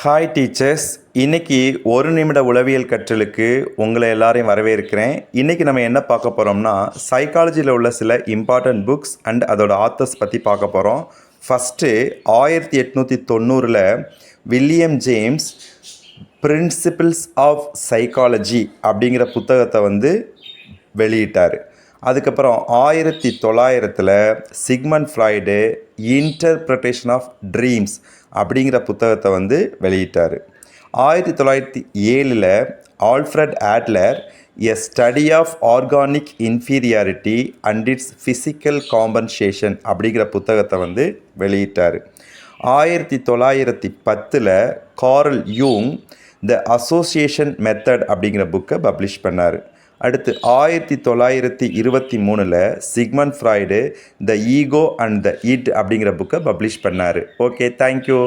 Hi teachers இன்றைக்கி ஒரு நிமிட உளவியல் கற்றலுக்கு உங்களை எல்லாரையும் வரவேற்கிறேன். இன்றைக்கி நம்ம என்ன பார்க்க போகிறோம்னா சைக்காலஜியில் உள்ள சில இம்பார்ட்டண்ட் புக்ஸ் அண்ட் அதோட ஆத்தர்ஸ் பற்றி பார்க்க போகிறோம் ஃபஸ்ட்டு ஆயிரத்தி எட்நூற்றி தொண்ணூறில் William James Principles of Psychology அப்படிங்கிற புத்தகத்தை வந்து வெளியிட்டார். அதுக்கப்புறம் ஆயிரத்தி தொள்ளாயிரத்தில் Sigmund Freud Interpretation of Dreams அப்படிங்கிற புத்தகத்தை வந்து வெளியிட்டார். ஆயிரத்தி தொள்ளாயிரத்தி ஏழில் Alfred Adler a Study of Organic Inferiority and its Physical Compensation அப்படிங்கிற புத்தகத்தை வந்து வெளியிட்டார். ஆயிரத்தி தொள்ளாயிரத்தி பத்தில் காரல் யூங் த அசோசியேஷன் மெத்தட் அப்படிங்கிற புக்கை பப்ளிஷ் பண்ணார். அடுத்து ஆயிரத்தி தொள்ளாயிரத்தி இருபத்தி மூணில் Sigmund Freud the Ego and the Id அப்படிங்கிற புக்கை பப்ளிஷ் பண்ணார். Okay thank you